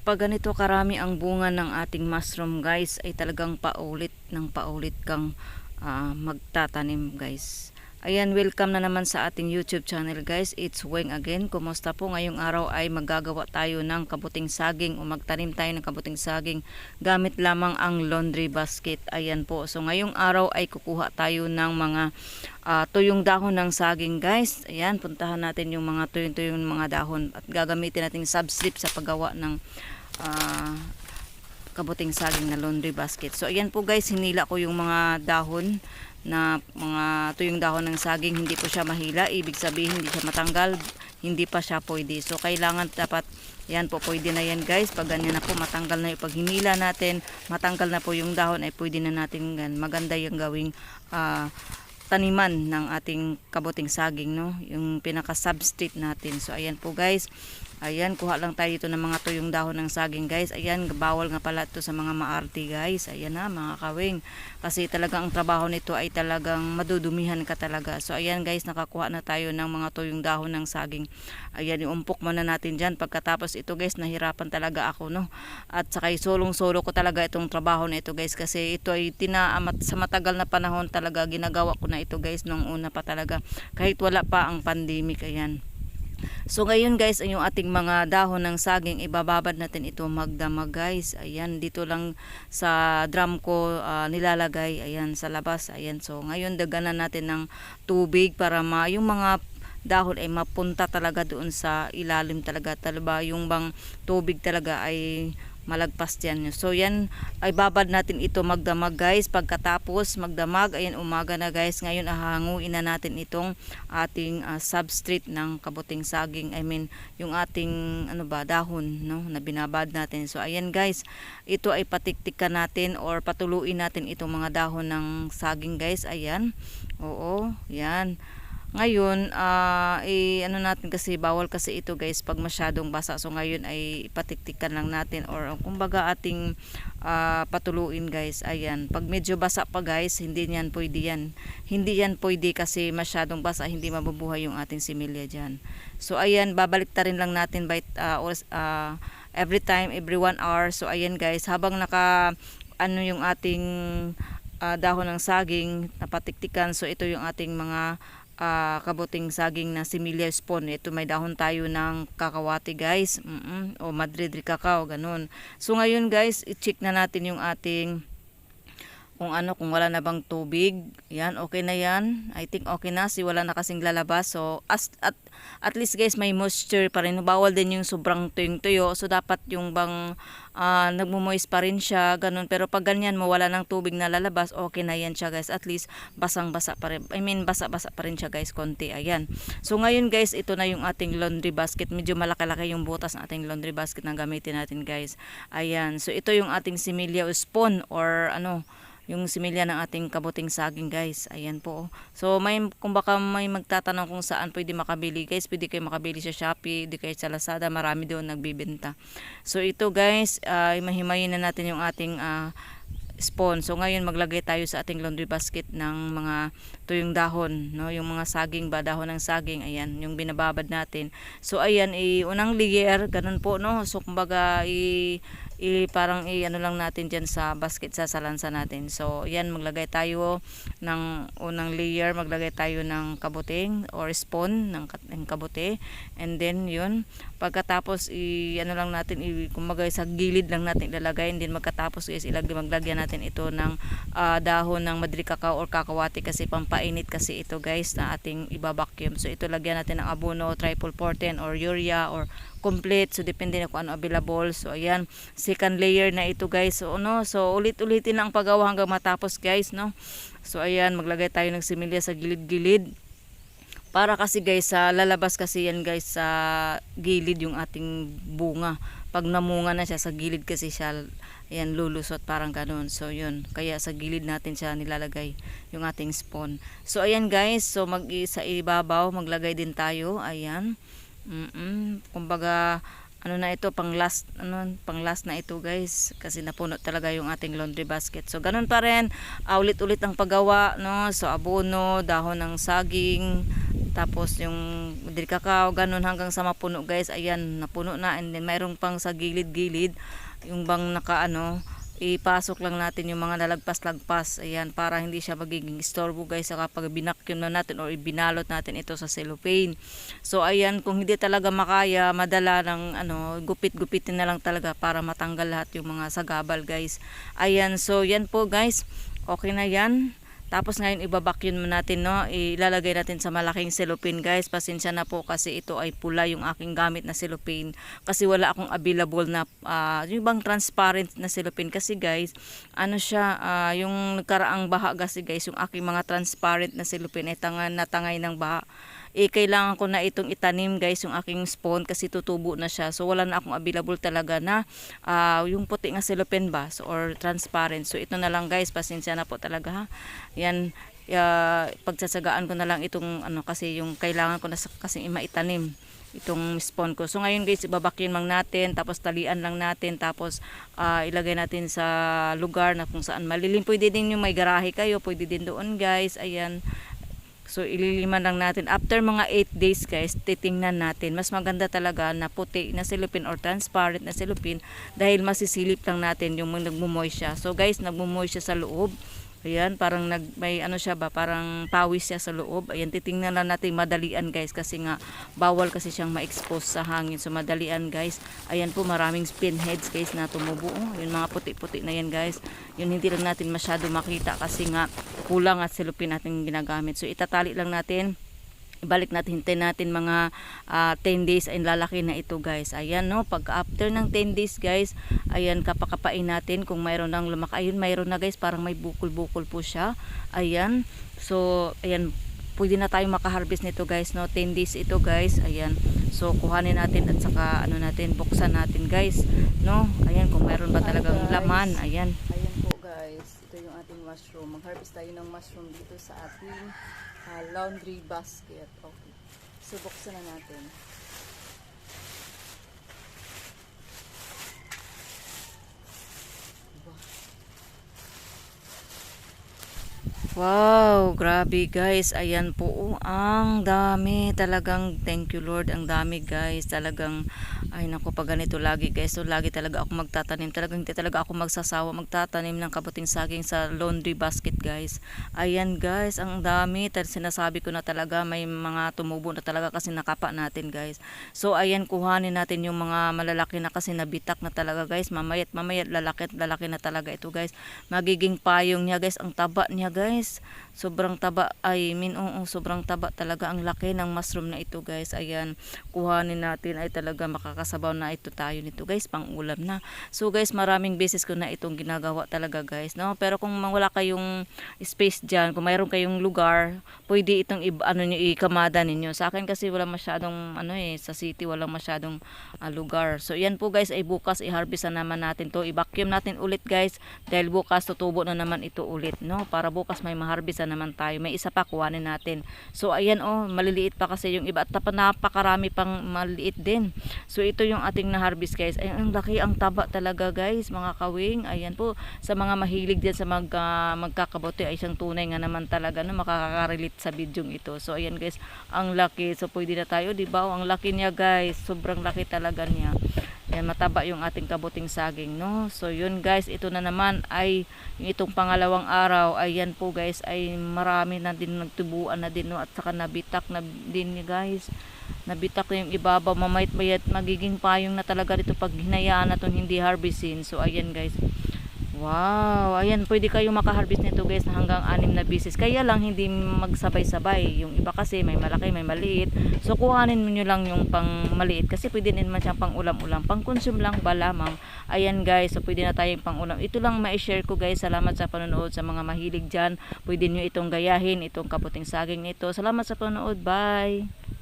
pag ganito karami ang bunga ng ating mushroom guys ay talagang paulit ng paulit kang ah, magtatanim guys. Ayan, welcome na naman sa ating YouTube channel guys. It's Weng again. Kumusta po? Ngayong araw ay maggagawa tayo ng kabuting saging o magtanim tayo ng kabuting saging gamit lamang ang laundry basket. Ayan po. So ngayong araw ay kukuha tayo ng mga ah, tuyong dahon ng saging guys. Ayan, puntahan natin yung mga tuyong-tuyong mga dahon at gagamitin natin substrip sa paggawa ng ah, kabuting saging na laundry basket. So ayan po guys, hinila ko yung mga dahon na mga tuyong dahon ng saging, hindi po siya mahila, ibig sabihin hindi siya matanggal, hindi pa siya pwede. So kailangan dapat yan po pwede na yan guys. Pag ganyan na po matanggal na yung pag hinila natin, matanggal na po yung dahon ay pwede na natin gan. Maganda yung gawing ah, taniman ng ating kabuting saging no yung pinaka substrate natin so ayan po guys ayan kuha lang tayo dito ng mga tuyong dahon ng saging guys. Ayan bawal nga pala ito sa mga maarti guys. Ayan na mga kawing. Kasi talagang ang trabaho nito ay talagang madudumihan ka talaga. So ayan guys nakakuha na tayo ng mga tuyong dahon ng saging. Ayan iumpok muna natin dyan. Pagkatapos ito guys nahirapan talaga ako no? At saka solong solo ko talaga itong trabaho na ito guys. Kasi ito ay tinaamat sa matagal na panahon talaga ginagawa ko na ito guys nung una pa talaga. Kahit wala pa ang pandemic ayan So ngayon guys, yung ating mga dahon ng saging, ibababad natin ito magdamag guys. Ayan, dito lang sa drum ko ah, nilalagay. Ayan, sa labas. Ayan, so ngayon daganan natin ng tubig para ma yung mga dahon ay mapunta talaga doon sa ilalim talaga. Talaba yung bang tubig talaga ay malagpas yan. So yan ay babad natin ito magdamag guys. Pagkatapos magdamag, ayan umaga na guys. Ngayon ahanguin na natin itong ating ah, substrate ng kabuting saging. I mean yung ating ano ba dahon no na binabad natin. So ayan guys, ito ay patiktikan natin or patuluin natin itong mga dahon ng saging guys. Ayan. Oo, yan. Ngayon, ah eh, ano natin kasi bawal kasi ito guys pag masyadong basa. So ngayon ay patiktikan lang natin or kumbaga ating ah, patuluin guys. Ayan, pag medyo basa pa guys, hindi yan pwede yan. Hindi yan pwede kasi masyadong basa, hindi mabubuhay yung ating similya dyan. So ayan, babalik ta rin lang natin by ah, oras- ah, every time, every one hour. So ayan guys, habang naka ano yung ating ah, dahon ng saging napatiktikan. So ito yung ating mga ah, kabuting saging na similya spawn. Ito may dahon tayo ng kakawati guys. Mm-mm. O Madrid cacao, ganun. So ngayon guys, i-check na natin yung ating kung ano, kung wala na bang tubig. Yan, okay na yan. I think okay na. Si wala na kasing lalabas. So, as, at, at least guys, may moisture pa rin. Bawal din yung sobrang tuyong tuyo. So, dapat yung bang uh, nagmumoist pa rin siya. Ganun. Pero pag ganyan mo, wala ng tubig na lalabas, okay na yan siya guys. At least, basang-basa pa rin. I mean, basa-basa pa rin siya guys, konti. Ayan. So, ngayon guys, ito na yung ating laundry basket. Medyo malaki-laki yung butas ng ating laundry basket na gamitin natin guys. Ayan. So, ito yung ating similya o spoon or ano, yung similya ng ating kabuting saging guys. Ayan po. So may kung baka may magtatanong kung saan pwede makabili guys, pwede kayo makabili sa Shopee, di kayo sa Lazada, marami doon nagbibenta. So ito guys, ay mahimayin na natin yung ating ah, spawn. So ngayon maglagay tayo sa ating laundry basket ng mga tuyong dahon, no? Yung mga saging ba, dahon ng saging, ayan, yung binababad natin. So ayan, i unang layer, ganun po, no? So kumbaga i i parang i ano lang natin diyan sa basket sa salansa natin. So, yan maglagay tayo ng unang layer, maglagay tayo ng kabuting or spawn ng, ng kabute. And then yun, pagkatapos i ano lang natin i kumbaga sa gilid lang natin ilalagay and then magkatapos is ilagay maglagyan natin ito ng ah, dahon ng madri cacao or kakawati kasi pampainit kasi ito guys na ating ibabacuum. So ito lagyan natin ng abono, triple 410 or urea or complete. So, depende na kung ano available. So, ayan. Second layer na ito, guys. So, ano, so ulit-ulitin lang ang paggawa hanggang matapos, guys, no? So, ayan. Maglagay tayo ng similya sa gilid-gilid. Para kasi, guys, sa lalabas kasi yan, guys, sa gilid yung ating bunga. Pag namunga na siya, sa gilid kasi siya, ayan, lulusot, parang ganun. So, yun. Kaya sa gilid natin siya nilalagay yung ating spawn. So, ayan, guys. So, mag sa ibabaw, maglagay din tayo. Ayan. Mm kumbaga ano na ito pang last ano pang last na ito guys. Kasi napuno talaga yung ating laundry basket. So ganun pa rin. Uh, ulit-ulit ang paggawa no? So abono dahon ng saging Tapos yung kakao ganun hanggang sa mapuno guys. Ayan, napuno na. And then mayroong pang sa gilid-gilid yung bang naka ano ipasok lang natin yung mga nalagpas-lagpas. Ayan para hindi siya magiging istorbo guys. Sa kapag binakyum na natin or ibinalot natin ito sa cellophane. So ayan kung hindi talaga makaya madala ng ano gupit-gupitin na lang talaga para matanggal lahat yung mga sagabal guys. Ayan so yan po guys. Okay na yan tapos ngayon ibabakyun natin no, ilalagay natin sa malaking cellophane guys. Pasensya na po kasi ito ay pula yung aking gamit na cellophane. Kasi wala akong available na ah, yung bang transparent na cellophane. Kasi guys, ano siya ah, yung nagkaraang baha kasi guys, yung aking mga transparent na cellophane ay tanga natangay ng baha eh kailangan ko na itong itanim guys yung aking spawn kasi tutubo na siya so wala na akong available talaga na ah, yung puti nga cellophane ba so, or transparent so ito na lang guys pasensya na po talaga ha yan uh, pagsasagaan ko na lang itong ano kasi yung kailangan ko na kasi maitanim itong spawn ko. So ngayon guys, ibabakin lang natin, tapos talian lang natin, tapos ah, ilagay natin sa lugar na kung saan malilim. Pwede din yung may garahe kayo, pwede din doon guys. Ayan. So ililiman lang natin. After mga 8 days guys, titingnan natin. Mas maganda talaga na puti na silupin or transparent na silupin dahil masisilip lang natin yung nagmumoy siya. So guys, nagmumoy siya sa loob. Ayan, parang nag, may ano siya ba, parang pawis siya sa loob. Ayan, titingnan lang natin madalian guys kasi nga bawal kasi siyang ma-expose sa hangin. So madalian guys. Ayan po, maraming pinheads guys na tumubo. Oh, yung mga puti-puti na yan guys. Yun hindi lang natin masyado makita kasi nga kulang at silupin natin ginagamit. So itatali lang natin ibalik natin hintayin natin mga ah, 10 days ay lalaki na ito guys. Ayan no pag after ng 10 days guys ayan kapakapain natin kung mayroon ng lumak ayun mayroon na guys parang may bukol-bukol po siya. Ayan so ayan pwede na tayo makaharvest nito guys no 10 days ito guys. Ayan so kuhanin natin at saka ano natin buksan natin guys no. Ayan kung mayroon ba Hi, talagang guys. laman ayan. Ayan po guys, ito yung ating mushroom. Mag-harvest tayo ng mushroom dito sa ating ah, laundry basket. Okay. So, buksan na natin. Diba? Wow, grabe guys. Ayan po, oh, ang dami. Talagang thank you Lord. Ang dami guys. Talagang, ay naku, pag ganito lagi guys. So, lagi talaga ako magtatanim. Talagang hindi talaga ako magsasawa magtatanim ng kabuting saging sa laundry basket guys. Ayan guys, ang dami. Tal sinasabi ko na talaga may mga tumubo na talaga kasi nakapa natin guys. So, ayan, kuhanin natin yung mga malalaki na kasi nabitak na talaga guys. Mamayat, mamayat, lalaki at lalaki na talaga ito guys. Magiging payong niya guys. Ang taba niya guys. Sobrang taba. Ay, min, oo, sobrang taba talaga. Ang laki ng mushroom na ito guys. Ayan, kuhanin natin ay talaga makakasabaw na ito tayo nito guys. Pang ulam na. So guys, maraming beses ko na itong ginagawa talaga guys. No? Pero kung wala kayong space dyan, kung mayroon kayong lugar, pwede itong ano nyo, ikamada ninyo. Sa akin kasi wala masyadong ano eh, sa city walang masyadong ah, lugar. So yan po guys ay bukas i-harvest na naman natin to. I-vacuum natin ulit guys dahil bukas tutubo na naman ito ulit, no? Para bukas may ma-harvest na naman tayo. May isa pa kuhanin natin. So ayan oh, maliliit pa kasi yung iba at napakarami pang maliliit din. So ito yung ating na-harvest guys. Ay ang laki, ang taba talaga guys, mga kawing. Ayan po sa mga mahilig din sa mag ah, magkakabote ay isang tunay nga naman talaga no makaka-relate sa video ito. So ayan guys, ang laki. So pwede na tayo, di ba? Ang laki niya guys. Sobrang laki talaga niya. Ayan, mataba yung ating kabuting saging, no? So, yun guys, ito na naman ay itong pangalawang araw, ayan po guys, ay marami na din nagtubuan na din, no? At saka nabitak na din ni guys. Nabitak na yung ibabaw, mamayat mayat magiging payong na talaga dito pag hinayaan na itong hindi harvestin. So, ayan guys. Wow, ayan, pwede kayo makaharvest nito guys hanggang anim na bisis. Kaya lang hindi magsabay-sabay. Yung iba kasi may malaki, may maliit. So kuhanin nyo lang yung pang maliit kasi pwede din naman siyang pang ulam-ulam. Pang consume lang ba lamang. Ayan guys, so pwede na tayong pang ulam. Ito lang ma-share ko guys. Salamat sa panonood sa mga mahilig dyan. Pwede nyo itong gayahin, itong kaputing saging nito. Salamat sa panonood. Bye!